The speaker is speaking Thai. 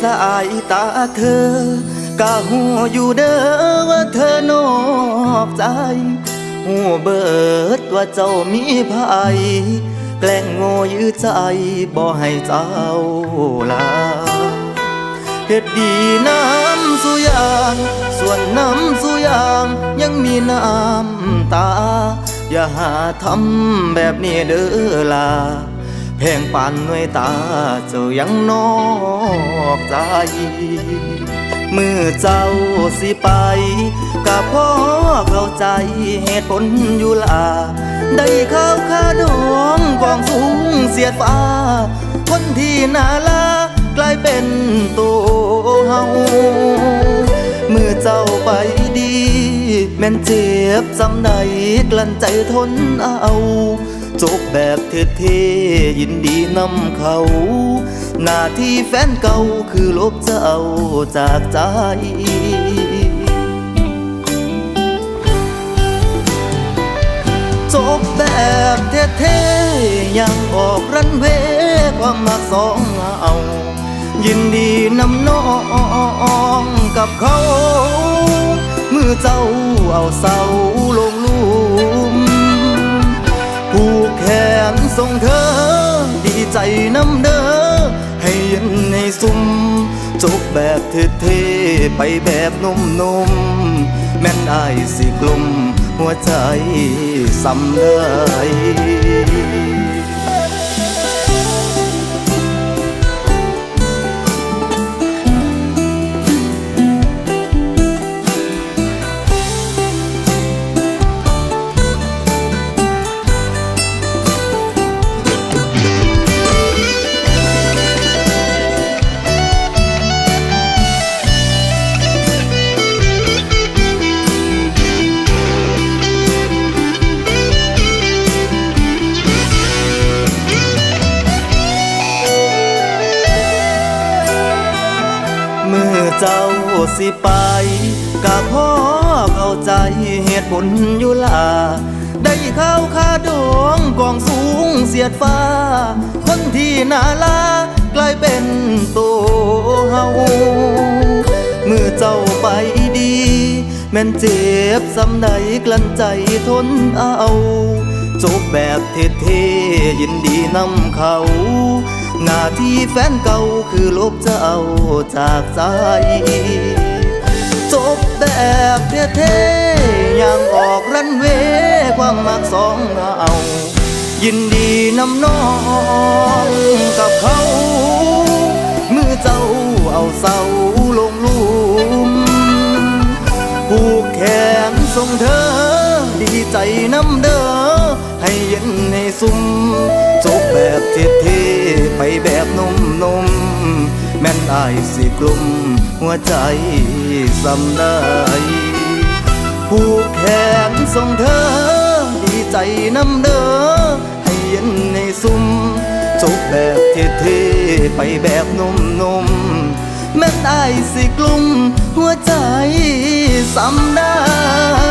สายตาเธอกะหูอยู่เด้อว่าเธอนอกใจ หูเบิดว่าเจ้ามีภัยแกล้งโง่ยื้อใจบ่ให้เจ้าลาเฮ็ดดีน้ำสุยางส่วนน้ำสุยางยังมีน้ำตา อย่าหาทำแบบนี้เด้อลา แพงปานหน่วยตาเจ้ายังนอกใจ มือเจ้าสิไปก็พอเข้าใจเหตุผลอยู่ลา ได้เข้าคาดองกองสูงเสียดฟ้า คนที่น่าลากลายเป็นตัวเฮาเมื่อเจ้าไปดี แม่นเจ็บจำใดกลั้นใจทนเอา จบแบบเท่ๆยินดีนำเขา หน้าที่แฟนเก่าคือลบเจ้าจากใจจบแบบเท่ๆยังออกรันเวความมักสองเอา ยินดีนำน้องกับเขา มือเจ้าเอาเสา ส่งเธอ ดีใจน้ำเด้อให้เย็นให้สุ่มจบแบบเท่ๆไปแบบนุ่มๆแม่นอายสิกลุ่มหัวใจสำเล เจ้าสิไปกะพ่อเข้าใจเหตุผลอยู่ลา ได้ข้าวคาดองกองสูงเสียดฟ้า คนที่นาลากลายเป็นตัวเฮาเมื่อเจ้าไปดี แม่นเจ็บสำใดกลั้นใจทนเอาจบแบบเท่ๆยินดีนำเขา หน้าที่แฟนเก่าคือลบเจ้าจากใจจบแบบเท่ๆอย่างออกรันเวความมักสองเอา ยินดีน้ำน้องกับเขา มือเจ้าเอาเสา นส่งเธอ ดีใจน้ำเด้อให้เย็นให้สุ่มจบแบบเท่ๆไปแบบนุ่มๆแม่นอายสิกลุ่มหัวใจสำได้ผูกแขนส่งเธอ ดีใจน้ำเด้อให้เย็นให้สุ่มจบแบบเท่ๆไปแบบนุ่มๆ แม่นอายสิกลุ่มหัวใจสำได้